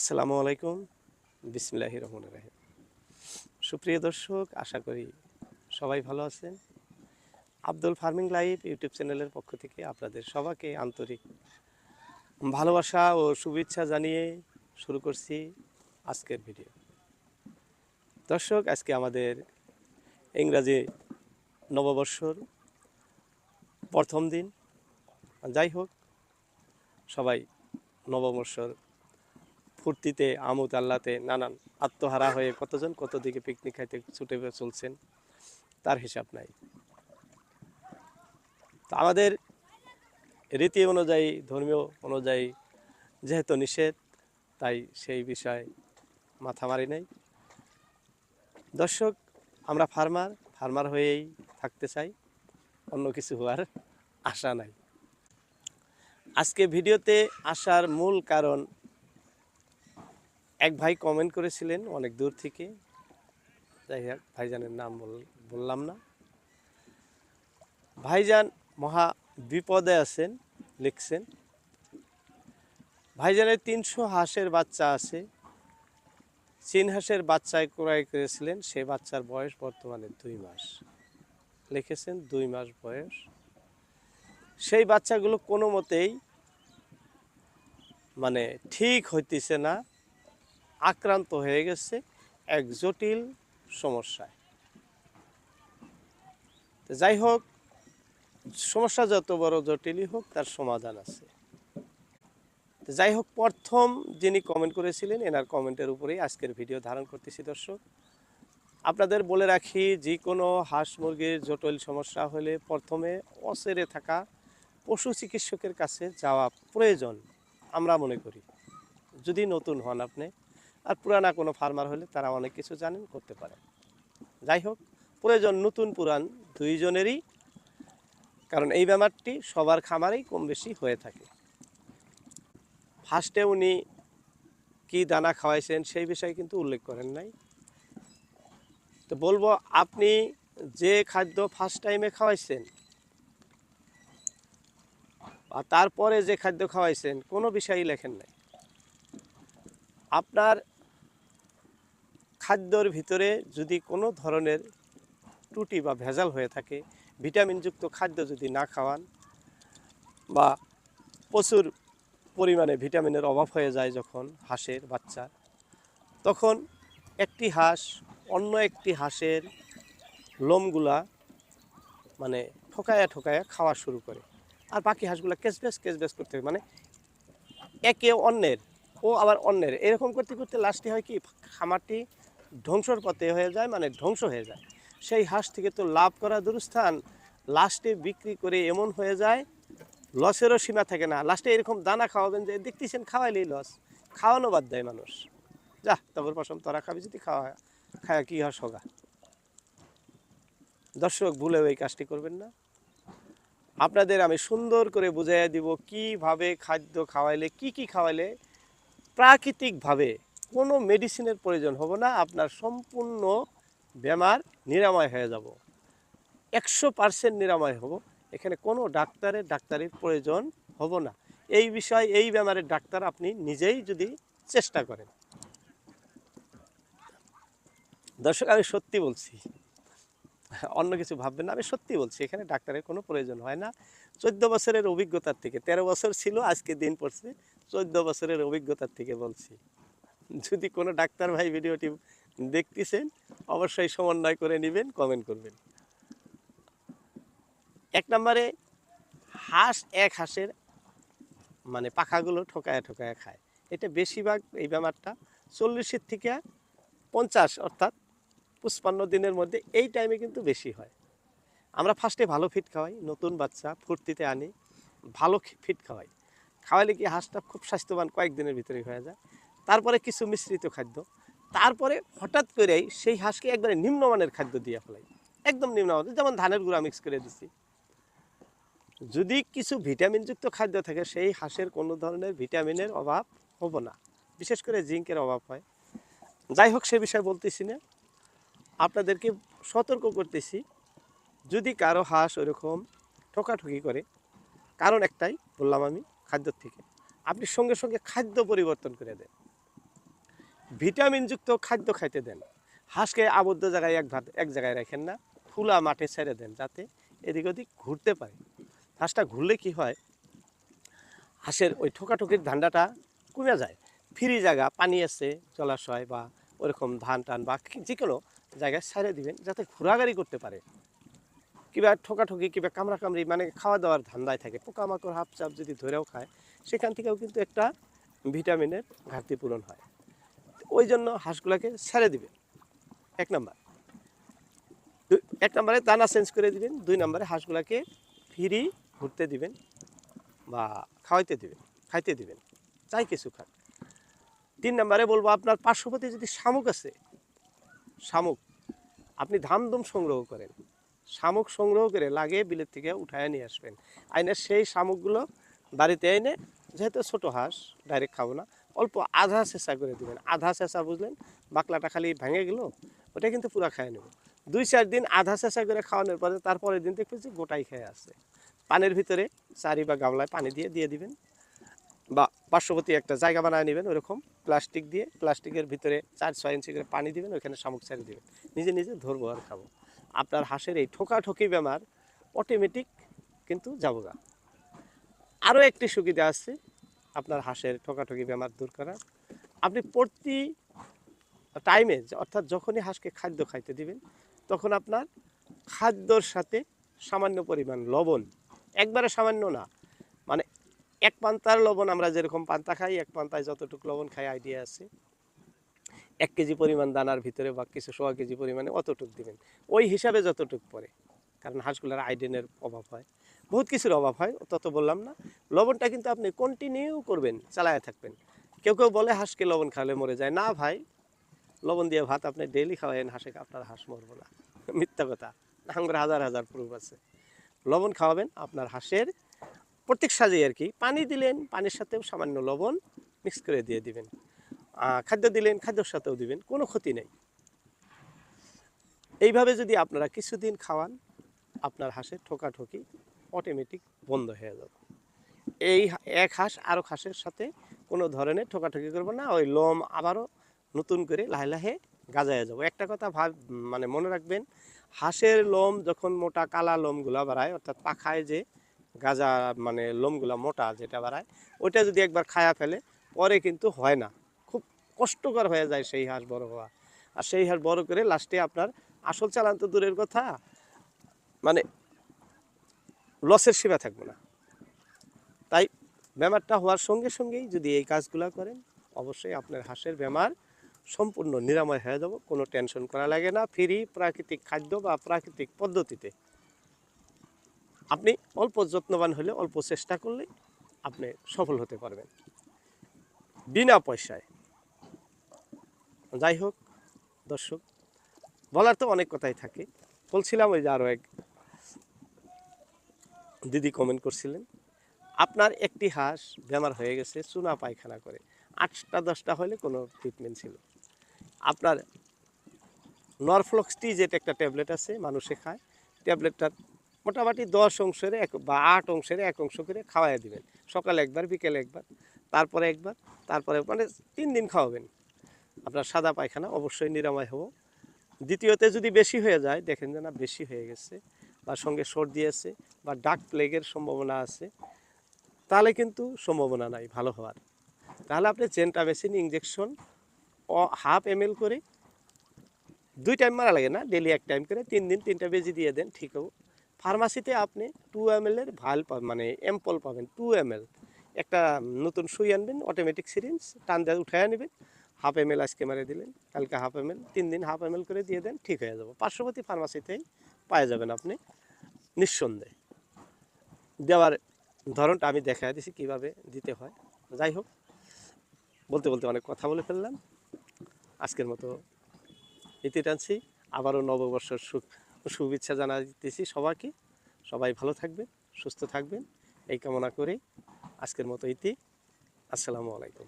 আসসালামু আলাইকুম। বিসমিল্লাহ রহমান রাহিম। সুপ্রিয় দর্শক, আশা করি সবাই ভালো আছেন। আব্দুল ফার্মিং লাইভ ইউটিউব চ্যানেলের পক্ষ থেকে আপনাদের সবাইকে আন্তরিক ভালোবাসা ও শুভেচ্ছা জানিয়ে শুরু করছি আজকের ভিডিও। দর্শক, আজকে আমাদের ইংরাজি নববর্ষর প্রথম দিন। যাই হোক, সবাই নববর্ষর ফুর্তিতে আমোদ আল্লাতে নানান আত্মহারা হয়ে কতজন কত দিকে পিকনিক খাইতে ছুটে চলছেন, তার হিসাব নাই। আমাদের রীতি অনুযায়ী, ধর্মীয় অনুযায়ী যেহেতু নিষেধ, তাই সেই বিষয়ে মাথা মারি নাই। দর্শক, আমরা ফার্মার ফার্মার হয়েই থাকতে চাই, অন্য কিছু হওয়ার আশা নাই। আজকে ভিডিওতে আসার মূল কারণ এক ভাই কমেন্ট করেছিলেন অনেক দূর থেকে। যাই হোক, ভাইজানের নাম বল- বললাম না। ভাইজান মহা বিপদে আছেন, লিখছেন। ভাইজানের তিনশো হাঁসের বাচ্চা আছে। চীন হাঁসের বাচ্চায় ক্রয় করেছিলেন সে বাচ্চার বয়স বর্তমানে দুই মাস। লিখেছেন, দুই মাস বয়স। সেই বাচ্চাগুলো কোনো মতেই মানে ঠিক হইতেছে না। আক্রান্ত হয়ে গেছে এক জটিল সমস্যায়। যাই হোক, সমস্যা যত বড় জটিলই হোক, তার সমাধান আছে। যাই হোক, প্রথম যিনি কমেন্ট করেছিলেন, এনার কমেন্টের উপরেই আজকের ভিডিও ধারণ করতেছি দর্শক। আপনাদের বলে রাখি যে কোনো হাঁস মুরগির জটিল সমস্যা হলে প্রথমে অসেরে থাকা পশু চিকিৎসকের কাছে যাওয়া প্রয়োজন, আমরা মনে করি। যদি নতুন হন আপনি আর পুরানা কোনো ফার্মার হলে তারা অনেক কিছু জানেন, করতে পারে যাই হোক, প্রয়োজন নতুন পুরান দুইজনেরই, কারণ এই ব্যাপারটি সবার খামারেই কম বেশি হয়ে থাকে। ফার্স্টে উনি কি দানা খাওয়াইছেন সেই বিষয়ে কিন্তু উল্লেখ করেন নাই। তো বলব, আপনি যে খাদ্য ফার্স্ট টাইমে খাওয়াইছেন, আর তারপরে যে খাদ্য খাওয়াইছেন, কোনো বিষয়ই লেখেন নাই। আপনার খাদ্যর ভিতরে যদি কোনো ধরনের ত্রুটি বা ভেজাল হয়ে থাকে, ভিটামিনযুক্ত খাদ্য যদি না খাওয়ান বা প্রচুর পরিমাণে ভিটামিনের অভাব হয়ে যায় যখন হাঁসের বাচ্চা, তখন একটি হাঁস অন্য একটি হাঁসের লোমগুলা মানে ঠোকায়া ঠোকায়া খাওয়া শুরু করে আর বাকি হাঁসগুলা কেসবেস কেসবেস করতে। মানে একে অন্যের ও আবার অন্যের এরকম করতে করতে লাস্টে হয় কি, খামারটি ধ্বংসর পথে হয়ে যায় মানে ধ্বংস হয়ে যায়। সেই হাঁস থেকে তো লাভ করা দুরস্থান লাস্টে বিক্রি করে এমন হয়ে যায়, লসেরও সীমা থাকে না। লাস্টে এরকম দানা খাওয়াবেন যে, দেখতেছেন, খাওয়াইলেই লস। খাওয়ানো বাদ দেয় মানুষ। যা, তবর পশম, তোরা খাবে যদি খাওয়া খাওয়া কী হয় সগা দর্শক, ভুলেও এই কাজটি করবেন না। আপনাদের আমি সুন্দর করে বুঝাইয়া দিব, কীভাবে খাদ্য খাওয়াইলে, কি কি খাওয়াইলে প্রাকৃতিকভাবে কোনো মেডিসিনের প্রয়োজন হবে না, আপনার সম্পূর্ণ বেমার নিরাময় হয়ে যাব। একশো পার্সেন্ট নিরাময় হব। এখানে কোনো ডাক্তারের ডাক্তারের প্রয়োজন হব না। এই বিষয়, এই বেমারের ডাক্তার আপনি নিজেই যদি চেষ্টা করেন। দর্শক, আমি সত্যি বলছি, অন্য কিছু ভাববেন না, আমি সত্যি বলছি, এখানে ডাক্তারের কোনো প্রয়োজন হয় না। চোদ্দ বছরের অভিজ্ঞতার থেকে, তেরো বছর ছিল, আজকে দিন পড়ছে, চোদ্দ বছরের অভিজ্ঞতার থেকে বলছি। যদি কোনো ডাক্তার ভাই ভিডিওটি দেখতেছেন, অবশ্যই সমন্বয় করে নেবেন কমেন্ট করবেন। এক নম্বরে, হাঁস এক হাঁসের মানে পাখাগুলো ঠোকায় ঠোকায় খায়। এটা বেশিরভাগ এই ব্যাপারটা চল্লিশের থেকে পঞ্চাশ অর্থাৎ পঁচপান্ন দিনের মধ্যে এই টাইমে কিন্তু বেশি হয়। আমরা ফার্স্টে ভালো ফিট খাওয়াই, নতুন বাচ্চা ফুর্তিতে আনি, ভালো ফিট খাওয়াই। খাওয়াইলে কি হাঁসটা খুব স্বাস্থ্যবান কয়েকদিনের ভিতরে হয়ে যায়। তারপরে কিছু মিশ্রিত খাদ্য। তারপরে হঠাৎ করেই সেই হাঁসকে একবারে নিম্নমানের খাদ্য দিয়ে ফেলাই। একদম নিম্নমানের, যেমন ধানের গুঁড়া মিক্স করে দিচ্ছি যদি কিছু ভিটামিনযুক্ত খাদ্য থাকে, সেই হাঁসের কোনো ধরনের ভিটামিনের অভাব হব না। বিশেষ করে জিঙ্কের অভাব হয়। যাই হোক, সে বিষয়ে বলতেছি না। আপনাদেরকে সতর্ক করতেছি, যদি কারও হাঁস ওরকম ঠোকাঠুকি করে, কারণ একটাই বললাম আমি খাদ্য থেকে। আপনি সঙ্গে সঙ্গে খাদ্য পরিবর্তন করে দেন। ভিটামিনযুক্ত খাদ্য খাইতে দেন। হাঁসকে আবদ্ধ জায়গায় এক ভাত, এক জায়গায় রাখেন না। খোলা মাঠে ছেড়ে দেন যাতে এদিক ওদিক ঘুরতে পারে। হাঁসটা ঘুরলে কি হয়? হাঁসের ওই ঠোকাঠুকির ধান্দাটা কমে যায়। ফ্রি জায়গা, পানি আছে, জলাশয় বা ওরকম ধান টান বা যে কোনো জায়গায় ছেড়ে দিবেন যাতে ঘোরাঘুরি করতে পারে। কিবা ঠোকাঠুকি, কিবা কামড়া কামড়ি মানে খাওয়া দাওয়ার ধান্দায় থাকে। পোকামাকড় হাফ চাপ যদি ধরেও খায়, সেখান থেকেও কিন্তু একটা ভিটামিনের ঘাটতি পূরণ হয়। ওই জন্য হাঁসগুলোকে ছেড়ে দিবেন এক নাম্বার। এক নম্বরে দানা চেঞ্জ করে দিবেন। দুই নম্বরে হাঁসগুলোকে ফ্রি ঘুরতে দিবেন বা খাওয়াইতে দিবেন, খাইতে দিবেন। চাই কিছু খান তিন নম্বরে বলব, আপনার পার্শ্ববর্তী যদি শামুক আছে, শামুক, আপনি ধামধুম সংগ্রহ করেন। শামুক সংগ্রহ করে লাগে বিলের থেকে উঠায় নিয়ে আসবেন। আইনে সেই শামুকগুলো বাড়িতে এনে, যেহেতু ছোট হাঁস ডাইরেক্ট খাব না অল্প আধা চেঁচা করে দিবেন। আধা চেঁচা বুঝলেন, বাকলাটা খালি ভেঙে গেল, ওটা কিন্তু পুরা খায় নেব। দুই চার দিন আধা চেঁচা করে খাওয়ানোর পরে তারপরের দিন দেখবেন যে গোটাই খেয়ে আছে পানির ভিতরে চারি বা গামলায় পানি দিয়ে দিয়ে দিবেন। বা পার্শ্ববর্তী একটা জায়গা বানায় নেবেন ওরকম, প্লাস্টিক দিয়ে, প্লাস্টিকের ভিতরে চার, ছয় ইঞ্চি করে পানি দিবেন, ওইখানে শামুক ছেড়ে দিবেন। নিজে নিজে ধরবো আর খাব। আপনার হাঁসের এই ঠোকাঠকি বেমার অটোমেটিক কিন্তু যাব গা। আরও একটি সুবিধা আছে আপনার হাঁসের ঠোকাঠকি বেমার দূর করার আপনি প্রতি টাইমে অর্থাৎ যখনই হাঁসকে খাদ্য খাইতে দিবেন, তখন আপনার খাদ্যর সাথে সামান্য পরিমাণ লবণ, একবারে সামান্য না মানে এক পান্তার লবণ আমরা যেরকম পান্তা খাই, এক পান্তায় যতটুকু লবণ খাই আইডিয়া আছে। এক কেজি পরিমাণ দানার ভিতরে বা কিছু সোয়া কেজি পরিমাণে অতটুক দিবেন। ওই হিসাবে যতটুক পরে, কারণ হাঁসগুলোর আইডেনের অভাব হয়। বহুত কিছুর অভাব হয় তত বললাম না। লবণটা কিন্তু আপনি কন্টিনিউ করবেন, চালায় থাকবেন। কেউ কেউ বলে হাঁসকে লবণ খাওয়ালে মরে যায়। না ভাই, লবণ দিয়ে ভাত আপনি ডেইলি খাওয়াইন হাঁসে আপনার হাঁস মরবো না। মিথ্যা কথা। আমার হাজার হাজার প্রুফ আছে। লবণ খাওয়াবেন, আপনার হাঁসের প্রত্যেক সাজে আর কি। পানি দিলেন, পানির সাথেও সামান্য লবণ মিক্স করে দিয়ে দিবেন। খাদ্য দিলেন, খাদ্যর সাথেও দিবেন, কোনো ক্ষতি নেই। এইভাবে যদি আপনারা কিছুদিন খাওয়ান, আপনার হাঁসের ঠোকাঠকি অটোমেটিক বন্ধ হয়ে যাবে। এই এক হাঁস আরও হাঁসের সাথে কোনো ধরনের ঠোকাঠকি করব না, ওই লোম আবারও নতুন করে লাহে লাহে গাজায় যাব। একটা কথা ভাব মানে মনে রাখবেন, হাঁসের লোম যখন মোটা কালা লোমগুলো বাড়ায়, অর্থাৎ পাখায় যে গাজা মানে লোমগুলো মোটা যেটা বাড়ায়, ওইটা যদি একবার খায়া ফেলে, পরে কিন্তু হয় না। খুব কষ্টকর হয়ে যায় সেই হাঁস বড় হওয়া। আর সেই হাঁস বড় করে লাস্টে আপনার আসল চালান তো দূরের কথা। মানে লসের সীমা থাকবে না। তাই বেমারটা হওয়ার সঙ্গে সঙ্গেই যদি এই কাজগুলো করেন, অবশ্যই আপনার হাঁসের বেমার সম্পূর্ণ নিরাময় হয়ে যাব, কোনো টেনশন করা লাগে না, ফ্রি প্রাকৃতিক খাদ্য বা প্রাকৃতিক পদ্ধতিতে। আপনি অল্প যত্নবান হলে, অল্প চেষ্টা করলে আপনি সফল হতে পারবেন। বিনা পয়সায়। যাই হোক, দর্শক, বলার তো অনেক কথাই থাকে। বলছিলাম ওই যে আরও এক দিদি কমেন্ট করছিলেন, আপনার একটি হাঁস বেমার হয়ে গেছে, চুনা পায়খানা করে। আটটা, দশটা হলে কোনো ট্রিটমেন্ট ছিল আপনার নরফ্লক্সটি যেটা একটা ট্যাবলেট আছে, মানুষে খায় ট্যাবলেটটার মোটামুটি দশ অংশের এক বা আট অংশের এক অংশ করে খাওয়াই দিবেন। সকালে একবার, বিকেলে একবার, তারপরে একবার, তারপরে মানে তিন দিন খাওয়াবেন। আপনার সাদা পায়খানা অবশ্যই নিরাময় হব। দ্বিতীয়তে যদি বেশি হয়ে যায়, দেখেন যে না, বেশি হয়ে গেছে। বা সঙ্গে সর্দি আছে বা ডাক প্লেগের সম্ভাবনা আছে, তাহলে কিন্তু সম্ভাবনা নাই, ভালো হওয়ার। তাহলে আপনি চেন্টামেসিন ইঞ্জেকশন হাফ এম করে, দুই টাইম মারা লাগে না ডেলি এক টাইম করে, তিন দিন তিনটা বেজি দিয়ে দেন, ঠিক হব। ফার্মাসিতে আপনি টু এম এর ভালো মানে এম্পল পাবেন টু এম একটা নতুন সুই আনবেন অটোমেটিক সিরিঞ্জ টান দিয়ে উঠায় নেবেন হাফ এম এল আজকে মারে দিলেন, কালকে হাফ এম এল তিন দিন হাফ এম করে দিয়ে দেন, ঠিক হয়ে যাবে। পার্শ্ববর্তী ফার্মাসিতেই পাওয়া যাবেন আপনি নিঃসন্দেহে। দেওয়ার ধরনটা আমি দেখা দিছি কীভাবে দিতে হয়। যাই হোক, বলতে বলতে অনেক কথা বলে ফেললাম। আজকের মতো ইতি টানছি। আবারও নববর্ষের সুখ, শুভেচ্ছা জানা দিতেছি সবাইকে। সবাই ভালো থাকবেন, সুস্থ থাকবেন। এই কামনা করে আজকের মতো ইতি আসসালামু আলাইকুম।